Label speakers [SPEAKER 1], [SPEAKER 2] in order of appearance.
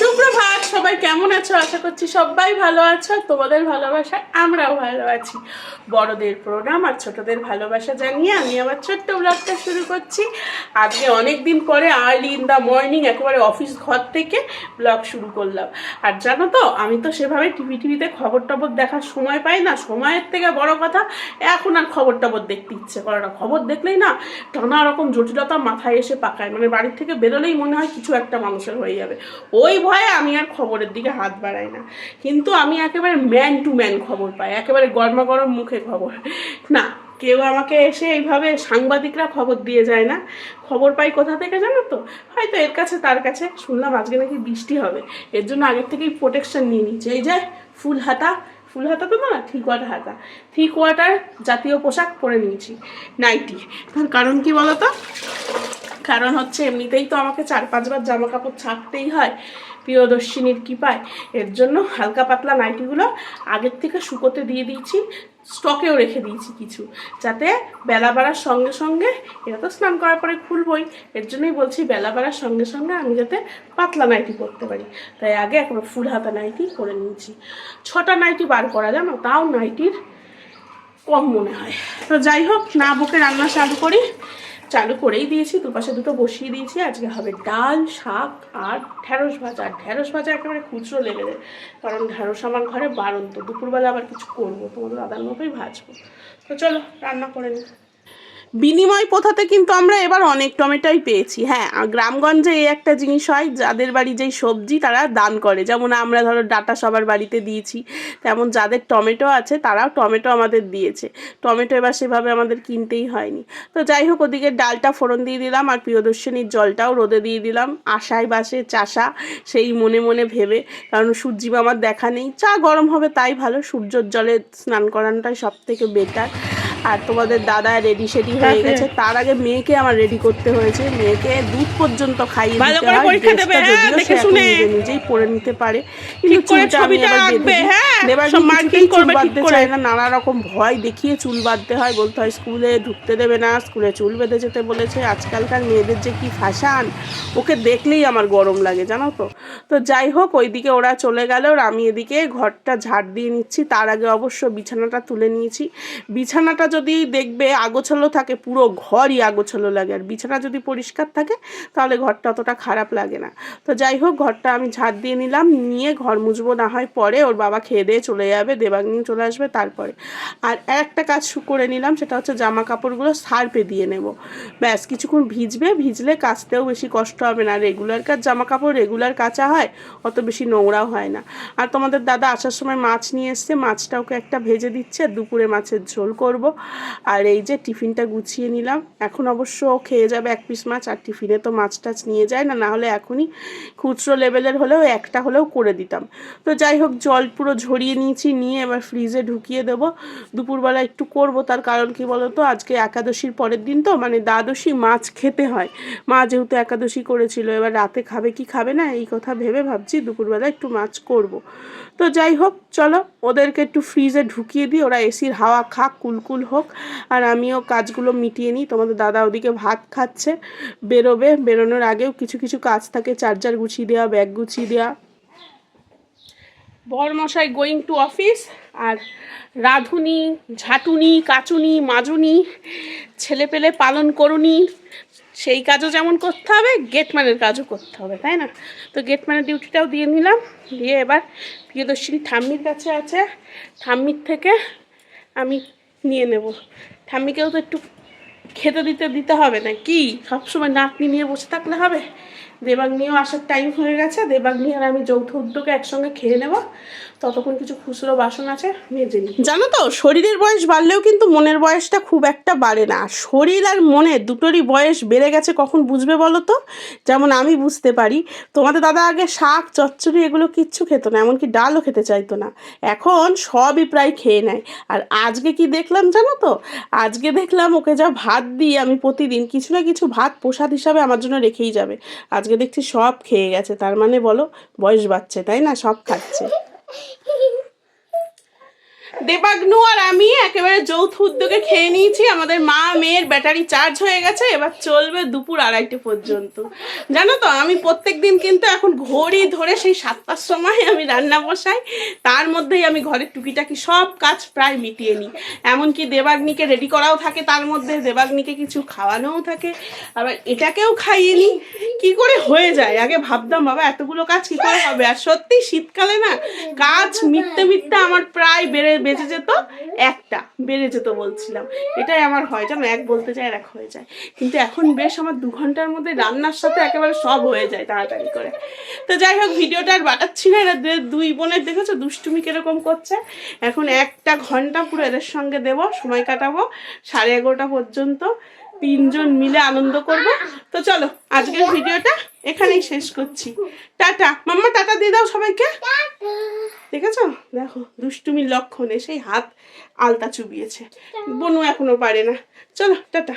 [SPEAKER 1] সুপ্রভাত, সবাই কেমন আছো? আশা করছি সবাই ভালো আছো। তোমাদের ভালোবাসা আমরাও ভালো আছি। বড়দের প্রণাম আর ছোটদের ভালোবাসা জানিয়ে আমি আমার ছোট্ট ব্লগটা শুরু করছি। আজকে অনেক দিন পরে আর্লি ইন দ্য মর্নিং একেবারে অফিস ঘর থেকে ব্লগ শুরু করলাম। আর জানো তো, আমি তো সেভাবে টিভি টিভিতে খবর টবর দেখার সময় পাই না। সময়ের থেকে বড় কথা, এখন আর খবর টবর দেখতে ইচ্ছে করে না। খবর দেখলেই না নানা রকম জটিলতা মাথায় এসে পাকায়। মানে বাড়ির থেকে বেরোলেই মনে হয় কিছু একটা মানুষের হয়ে যাবে। ওই ভয়ে আমি আর খবরের দিকে হাত বাড়াই না। কিন্তু আমি একেবারে ম্যান টু ম্যান খবর পাই। একেবারে গরমা গরম মুখে খবর। না কেউ আমাকে এসে এইভাবে সাংবাদিকরা খবর দিয়ে যায় না? খবর পাই কোথা থেকে জানো তো? হয়তো এর কাছে তার কাছে। শুনলাম আজকে নাকি বৃষ্টি হবে। এর জন্য আগের থেকেই প্রোটেকশন নিয়ে নিচ্ছে এই যে, ফুল হাতা। ফুল হাতা তো না থ্রি কোয়ার্টার হাতা। থ্রি কোয়ার্টার জাতীয় পোশাক পরে নিয়েছি। নাইটি তার কারণ কি বলো তো? কারণ হচ্ছে এমনিতেই তো আমাকে চার, পাঁচবার জামা কাপড় ছাড়তেই হয় প্রিয়দর্শিনীর কৃপায়। এর জন্য হালকা পাতলা নাইটিগুলো আগের থেকে শুকোতে দিয়ে দিয়েছি। স্টকেও রেখে দিয়েছি কিছু। যাতে বেলা বাড়ার সঙ্গে সঙ্গে এরা তো স্নান করার পরে খুলবই, এর জন্যই বলছি বেলা বাড়ার সঙ্গে সঙ্গে আমি যাতে পাতলা নাইটি পরতে পারি। তাই আগে একবার ফুল হাতা নাইটি করে নিয়েছি। ছটা নাইটি বার করা, জানো? তাও নাইটির কম মনে হয়। তো যাই হোক, না বুকে রান্না চালু করি। চালু করেই দিয়েছি, দুপাশে দুটো বসিয়ে দিয়েছি। আজকে হবে ডাল, শাক আর ঢ্যাঁড়স ভাজা। ঢ্যাঁড়স ভাজা একেবারে খুচরো লেগে যায় কারণ ঢ্যাঁড়স আমার ঘরে বারণ তো দুপুরবেলা আবার কিছু করব, তোমাদের দাদার মতোই ভাজবো। তো চলো, রান্না করে নিই বিনিময় প্রথাতে কিন্তু আমরা এবার অনেক টমেটোই পেয়েছি। হ্যাঁ গ্রামগঞ্জে এই একটা জিনিস হয়, যাদের বাড়ি যেই সবজি তারা দান করে। যেমন আমরা ধরো ডাটা সবার বাড়িতে দিয়েছি, তেমন যাদের টমেটো আছে তারাও টমেটো আমাদের দিয়েছে। টমেটো এবার সেভাবে আমাদের কিনতেই হয়নি। তো যাই হোক, ওদিকে ডালটা ফোড়ন দিয়ে দিলাম আর প্রিয়দর্শিনীর জলটাও রোদে দিয়ে দিলাম। আশায় বাসে চাষা, সেই মনে মনে ভেবে, কারণ সূর্যি মামার দেখা নেই। চা গরম হবে তাই ভালো সূর্যর জলে স্নান করানোটাই সব থেকে বেটার আর তোমাদের দাদা রেডি সেডি হয়ে গেছে। তার আগে মেয়েকে আমার রেডি করতে হয়েছে। মেয়েকে দুধ পর্যন্ত খাইয়ে
[SPEAKER 2] ভালো
[SPEAKER 1] দিতে
[SPEAKER 2] করে
[SPEAKER 1] হয়।
[SPEAKER 2] পরীক্ষা
[SPEAKER 1] ড্রেসটা
[SPEAKER 2] দেবে, হ্যাঁ,
[SPEAKER 1] যদিও সে
[SPEAKER 2] দেখে
[SPEAKER 1] এখন
[SPEAKER 2] শুনে।
[SPEAKER 1] নিজে নিজেই পরে নিতে পারে। কিন্তু চুলটা আমি বেঁধে
[SPEAKER 2] হ্যাঁ,
[SPEAKER 1] এবার কিছুতেই চুল
[SPEAKER 2] করবে ঠিক
[SPEAKER 1] বাঁধতে
[SPEAKER 2] করে।
[SPEAKER 1] চায় না। নানা রকম ভয় দেখিয়ে চুল বাঁধতে হয়। বলতে হয় স্কুলে ঢুকতে দেবে না স্কুলে চুল বেঁধে যেতে বলেছে। আজকালকার মেয়েদের যে কি ফ্যাশন ওকে দেখলেই আমার গরম লাগে জানো তো? তো যাই হোক ওইদিকে ওরা চলে গেল। আর আমি এদিকে ঘরটা ঝাড় দিয়ে নিচ্ছি। তার আগে অবশ্য বিছানাটা তুলে নিয়েছি। বিছানাটা যদি দেখবে আগোছালো থাকে, পুরো ঘরই আগোছালো লাগে। আর বিছানা যদি পরিষ্কার থাকে, তাহলে ঘরটা অতটা খারাপ লাগে না। তো যাই হোক, ঘরটা আমি ঝাড় দিয়ে নিলাম, নিয়ে ঘর মুছবো, না হয় পরে ওর বাবা খেয়ে দিয়ে চলে যাবে দেবাগ্নি চলে আসবে তারপরে। আর একটা কাজ করে নিলাম, সেটা হচ্ছে জামা কাপড়গুলো সার্পে দিয়ে নেব। ব্যাস, কিছুক্ষণ ভিজবে, ভিজলে কাচতেও বেশি কষ্ট হবে না। রেগুলার কাজ জামা কাপড় রেগুলার কাচা হয়, অত বেশি নোংরাও হয় না। আর তোমাদের দাদা আসার সময় মাছ নিয়ে এসছে মাছটা ওকে একটা ভেজে দিচ্ছে, দুপুরে মাছের ঝোল করব। আর এই যে টিফিনটা গুছিয়ে নিলাম, এখন অবশ্য খেয়ে যাবে এক পিস মাছ, আর টিফিনে তো মাছ টাছ নিয়ে যায় না না হলে এখনই খুচরো লেভেলের হলেও একটা হলেও করে দিতাম। তো যাই হোক, জল পুরো ঝরিয়ে নিয়েছি, নিয়ে এবার ফ্রিজে ঢুকিয়ে দেব। দুপুরবেলা একটু করব, তার কারণ কি বলতো, আজকে একাদশীর পরের দিন তো মানে দ্বাদশী মাছ খেতে হয়। মা যেহেতু একাদশী করেছিল, এবার রাতে খাবে কি খাবে না, এই কথা ভেবে ভাবছি দুপুরবেলা একটু মাছ করব। তো যাই হোক, চলো, ওদেরকে একটু ফ্রিজে ঢুকিয়ে দিই, ওরা এসির হাওয়া খাক, কুলকুল হোক, আর আমিও কাজগুলো মিটিয়ে নিই। তোমাদের দাদা ওদিকে ভাত খাচ্ছে, বেরোবে। বেরোনোর আগেও কিছু কিছু কাজ থাকে। চার্জার গুছিয়ে দেওয়া, ব্যাগ গুছিয়ে দেওয়া। বরমশাই গোয়িং টু অফিস, আর রাঁধুনি, ঝাঁটুনি, কাচুনি, মাজুনি ছেলে পেলে পালন করুনি। সেই কাজও যেমন করতে হবে, গেটম্যানের কাজও করতে হবে, তাই না? তো গেটম্যানের ডিউটিটাও দিয়ে নিলাম। দিয়ে এবার প্রিয়দর্শিনী ঠাম্মির কাছে আছে। ঠাম্মির থেকে আমি নিয়ে নেব। ঠাম্মিকেও তো একটু খেতে দিতে দিতে হবে না, কি? সবসময় নাতনি নিয়ে বসে থাকলে হবে? দেবাগ্নিও আসার টাইম হয়ে গেছে। দেবাগ্নি আর আমি যৌথ উদ্যোগে একসঙ্গে খেয়ে নেব। ততক্ষণ কিছু খুচরো বাসন আছে, মেজে নিই। জানো তো, শরীরের বয়স বাড়লেও কিন্তু মনের বয়সটা খুব একটা বাড়ে না। শরীর আর মনে দুটোরই বয়স বেড়ে গেছে, কখন বুঝবে বলো তো? যেমন আমি বুঝতে পারি। তোমাদের দাদা আগে শাক, চচ্চড়ি এগুলো কিচ্ছু খেত না, এমনকি ডালও খেতে চাইতো না। এখন সবই প্রায় খেয়ে নেয়। আর আজকে কি দেখলাম জানো তো? আজকে দেখলাম ওকে যা ভাত দিই আমি প্রতিদিন কিছু না কিছু ভাত প্রসাদ হিসাবে আমার জন্য রেখেই যাবে। আজকে দেখছি সব খেয়ে গেছে। তার মানে বলো বয়স বাড়ছে তাই না? সব খাচ্ছে। দেবাগ্নু আর আমি একেবারে যৌথ উদ্যোগে খেয়ে নিয়েছি। আমাদের মা, মেয়ের ব্যাটারি চার্জ হয়ে গেছে, এবার চলবে দুপুর আড়াইটে পর্যন্ত। জানো তো, আমি প্রত্যেক দিন কিন্তু এখন ঘড়ি ধরে সেই সাতটার সময় আমি রান্না বসাই। তার মধ্যেই আমি ঘরের টুকিটাকি সব কাজ প্রায় মিটিয়ে নিই। এমনকি দেবাগ্নিকে রেডি করাও থাকে, তার মধ্যে দেবাগ্নিকে কিছু খাওয়ানোও থাকে। আবার এটাকেও খাইয়ে নিই। কী করে হয়ে যায়? আগে ভাবতাম, বাবা, এতগুলো কাজ কি করে হবে? আর সত্যি শীতকালে না, কাজ মিটতে মিটতে আমার প্রায় বেড়ে বেঁচে যেত একটা বেড়ে যেত বলছিলাম। এটাই আমার হয় জানো এক বলতে চাই আর এক হয়ে যায়। কিন্তু এখন বেশ আমার দু ঘণ্টার মধ্যে রান্নার সাথে একেবারে সব হয়ে যায় তাড়াতাড়ি করে। তো যাই হোক, ভিডিওটা আর বাটাচ্ছি না, এরা দুই বোনের দেখেছ দুষ্টুমি কীরকম করছে? এখন একটা ঘণ্টা পুরো এদের সঙ্গে দেবো, সময় কাটাবো, সাড়ে এগারোটা পর্যন্ত তিনজন মিলে আনন্দ করব। তো চলো, আজকের ভিডিওটা এখানেই শেষ করছি। টাটা। মাম্মা, টাটা দিয়ে দাও সবাইকে। দেখেছ? দেখো দুষ্টুমির লক্ষণে সেই হাত আলতা চুবিয়েছে। বনু এখনও পারে না। চলো টাটা।